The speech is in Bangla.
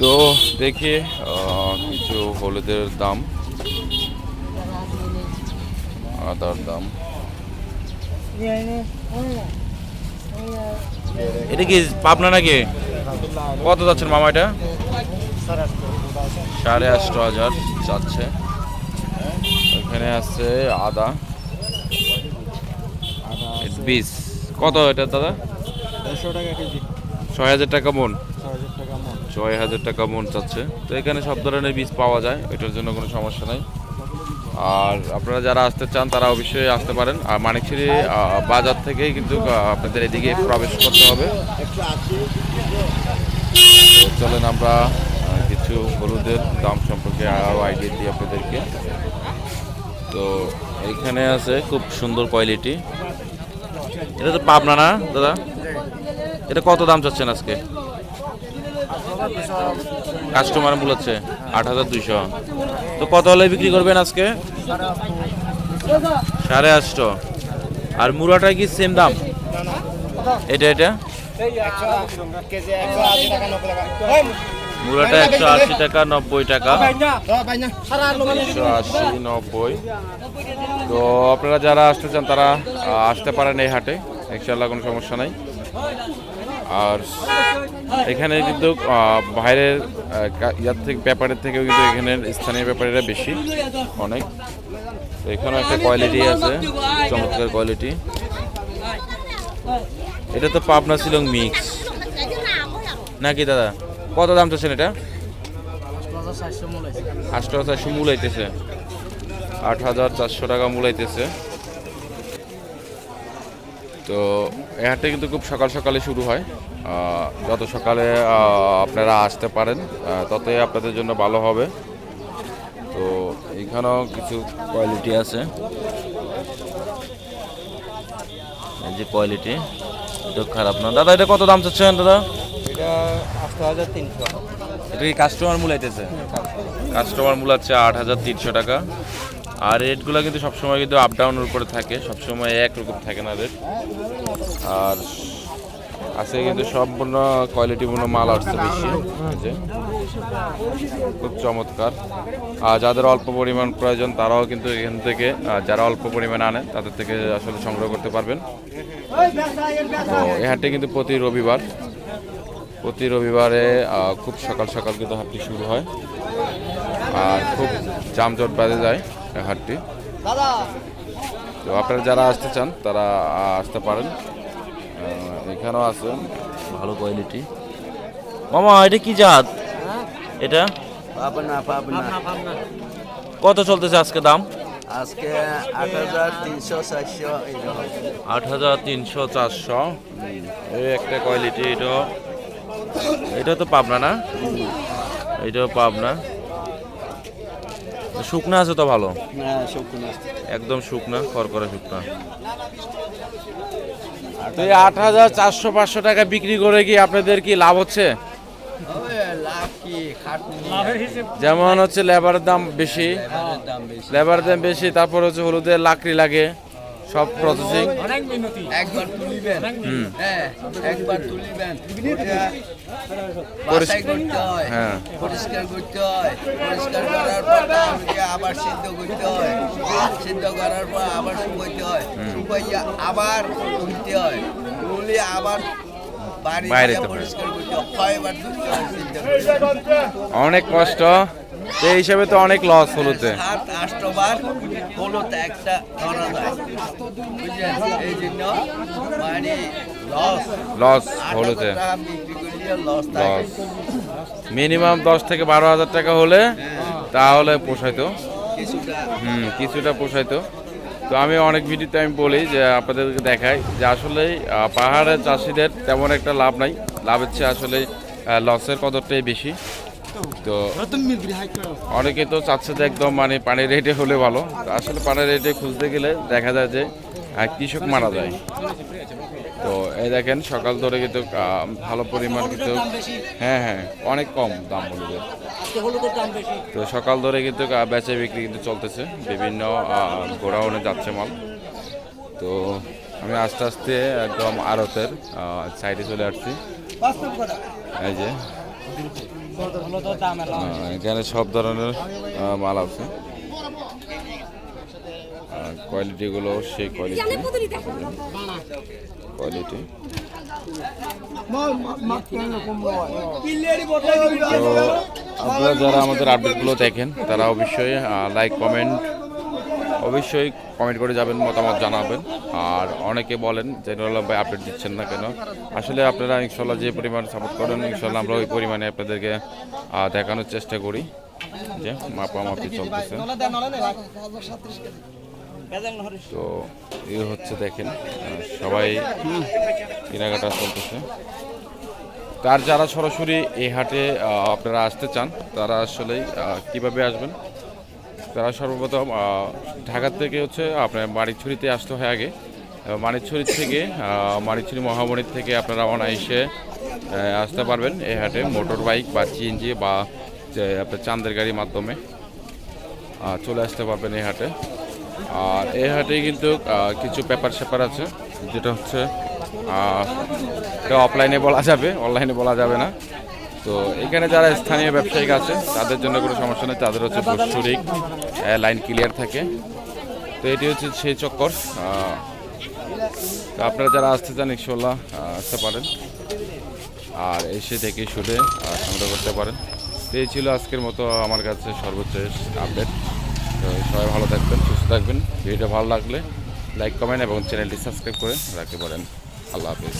তো দেখি কিছু হলুদের দাম আদার দাম। এটা কি পাবনা নাকি? কত যাচ্ছেন মামা এটা? সাড়ে আটশো হাজার যাচ্ছে। এখানে আছে আদা। বিশ কত এটা দাদা? ছয় হাজার টাকা মন। ছ হাজার টাকা। মন ছয় হাজার টাকা মন চাচ্ছে। তো এখানে সব ধরনের বীজ পাওয়া যায়, এটার জন্য কোনো সমস্যা নাই। আর আপনারা যারা আসতে চান, তারা অবশ্যই আসতে পারেন। আর মানিকছিরি বাজার থেকেই কিন্তু আপনাদের এদিকে প্রবেশ করতে হবে। চলেন আমরা কিছু হলুদের দাম সম্পর্কে আরও আইডিয়া দিই আপনাদেরকে। তো এখানে আছে খুব সুন্দর কোয়ালিটি এটা তো পাবনা না, দাদা? এটা কত দাম চাচ্ছেন আজকে? কাস্টমার বলেছে আট হাজার দুইশো। তো কত হলে বিক্রি করবেন আজকে? সাড়ে আটশো। আর মুরাটা কি সেম দাম? এটা এটা? কেজি একশো আশি টাকা, নব্বই টাকা। একশো আশি, নব্বই। তো আপনারা যারা আসতে চান, তারা আসতে পারেন এই হাটে। ইনশাল্লাহ কোনো সমস্যা নাই। আর এখানে কিন্তু বাইরের ইয়ার থেকে ব্যাপারের থেকেও কিন্তু এখানের স্থানীয় ব্যাপারীরা বেশি অনেক। তো এখানেও একটা কোয়ালিটি আছে চমৎকার কোয়ালিটি এটা তো পাবনা শিলং মিক্স নাকি দাদা? কত দাম চাচ্ছেন এটা? আট হাজার চারশো মূলাইতেছে আট হাজার চারশো টাকা মূলাইতেছে তো এই হাটটা কিন্তু খুব সকাল সকালে শুরু হয়। যত সকালে আপনারা আসতে পারেন ততই আপনাদের জন্য ভালো হবে। তো এখানেও কিছু কোয়ালিটি আছে। যে কোয়ালিটি এটা খারাপ না। দাদা এটা কত দাম চাচ্ছেন দাদা? এটা আট হাজার তিনশো। এটা কি কাস্টমার মূলাইতেছে? কাস্টমার মূল মূলাচ্ছে আট হাজার তিনশো টাকা। আর রেটগুলো কিন্তু সবসময় কিন্তু আপ ডাউনের উপরে থাকে, সবসময় একরকম থাকে না রেট। আর আছে কিন্তু সম্পূর্ণ কোয়ালিটিপূর্ণ মাল আসছে বেশি। খুব চমৎকার। আর যাদের অল্প পরিমাণ প্রয়োজন, তারাও কিন্তু এখান থেকে যারা অল্প পরিমাণ আনে, তাদের থেকে আসলে সংগ্রহ করতে পারবেন। তো এই হাটটি কিন্তু প্রতি রবিবার, প্রতি রবিবারে খুব সকাল সকাল কিন্তু হাটটি শুরু হয়। আর খুব জামজট বেঁধে যায়। হাটটি। তো আপনারা যারা আসতে চান তারা আসতে পারেন। এখানেও আছে। ভালো কোয়ালিটি মামা এটা কি জাত? এটা? পাবনা পাবনা। কত চলতেছে আজকে দাম? আজকে আট হাজার তিনশো চারশো আট হাজার তিনশো চারশো। এই একটা কোয়ালিটি এটা। এটা তো পাবনা না? এটাও পাবনা। শুকনা আছে তো ভালো? না শুকনো একদম শুকনা করকরা শুকনা। তো এই আট হাজার চারশো পাঁচশো টাকা বিক্রি করে কি আপনাদের কি লাভ হচ্ছে? যেমন হচ্ছে লেবারের দাম বেশি। লেবারের দাম বেশি। লেবারের দাম বেশি তারপর হচ্ছে হলুদের লাকড়ি লাগে। সব প্রসেসিং একবার তুলিবেন। হ্যাঁ একবার তুলিবেন। বাছাই করতে হয়। হ্যাঁ। পরিষ্কার করতে হয়। পরিষ্কার করার পর আবার সিদ্ধ করতে হয়। সিদ্ধ করার পর আবার শুকাইতে হয়। শুকাইয়া আবার তুলতে হয়। তুলে আবার বাড়ি বাইরে থেকে পরিষ্কার করতে হয়। কয়বার তুলতে সিদ্ধ হয়। অনেক কষ্ট। তো এই হিসাবে তো অনেক লস হলুতে। সাত আটবার হলুদ একটা ধরা যায়। বুঝলেন? এই জন্য মানে লস লস মিনিমাম দশ থেকে বারো হাজার টাকা হলে তাহলে পোষাইতো। হুম কিছুটা পোষাইতো। তো আমি অনেক ভিডিওতে আমি বলি যে আপনাদেরকে দেখাই যে আসলে পাহাড়ের চাষিদের তেমন একটা লাভ নাই। লাভের চেয়ে আসলে লসের কদরটাই বেশি। তো অনেকে তো চাচ্ছে যে একদম মানে পানির রেটে হলে ভালো। আসলে পানির রেটে খুঁজতে গেলে দেখা যায় যে কৃষক মারা যায়। তো এই দেখেন সকাল ধরে কিন্তু ভালো পরিমাণ কিন্তু হ্যাঁ হ্যাঁ অনেক কম দাম হলুদের। তো সকাল ধরে কিন্তু বেচা বিক্রি কিন্তু চলতেছে। বিভিন্ন গোডাউনে যাচ্ছে মাল। তো আমি আস্তে আস্তে একদম আড়তের সাইডে চলে আসছি। এই যে। এখানে সব ধরনের মাল আছে। কোয়ালিটিগুলো সেই কোয়ালিটি কোয়ালিটি তো আপনারা যারা আমাদের আপডেটগুলো দেখেন তারা অবশ্যই লাইক কমেন্ট অবশ্যই কমেন্ট করে যাবেন, মতামত জানাবেন। আর অনেকে বলেন যে নুরুল্লাহ ভাই আপডেট দিচ্ছেন না কেন? আসলে আপনারা ইনশাল্লাহ যে পরিমাণ সাপোর্ট করেন ইনশাল্লাহ আমরা ওই পরিমাণে আপনাদেরকে দেখানোর চেষ্টা করি যে মাপামাপি চলতেছে। তো এই হচ্ছে দেখেন সবাই কেনাকাটা চলতেছে। তার যারা সরাসরি এই হাটে আপনারা আসতে চান, তারা আসলে কীভাবে আসবেন? তারা সর্বপ্রথম ঢাকা থেকে হচ্ছে আপনার মানিকছড়িতে আসতে হয় আগে। মানিকছড়ি থেকে মানিকছড়ি মহামণির থেকে আপনারা অনায়াসে আসতে পারবেন এই হাটে মোটর বাইক বা সিএনজি বা আপনার চান্দের গাড়ির মাধ্যমে চলে আসতে পারবেন এই হাটে। আর এই হাটে কিন্তু কিছু পেপার স্যাপার আছে, যেটা হচ্ছে অফলাইনে বলা যাবে অনলাইনে বলা যাবে না। তো এখানে যারা স্থানীয় ব্যবসায়িক আছে, তাদের জন্য কোনো সমস্যা নেই, তাদের হচ্ছে বৎসরিক লাইন ক্লিয়ার থাকে। তো এটি হচ্ছে সেই চক্কর। তো আপনারা যারা আসতে চান ইনশাল্লাহ আসতে পারেন। আর এসে থেকে শুনে সংগ্রহ করতে পারেন। তো এই ছিল আজকের মতো আমার কাছে সর্বোচ্চ আপডেট। তো সবাই ভালো থাকবেন, সুস্থ থাকবেন। ভিডিওটা ভালো লাগলে লাইক, কমেন্ট এবং চ্যানেলটি সাবস্ক্রাইব করে রাখতে পারেন। আল্লাহ হাফিজ।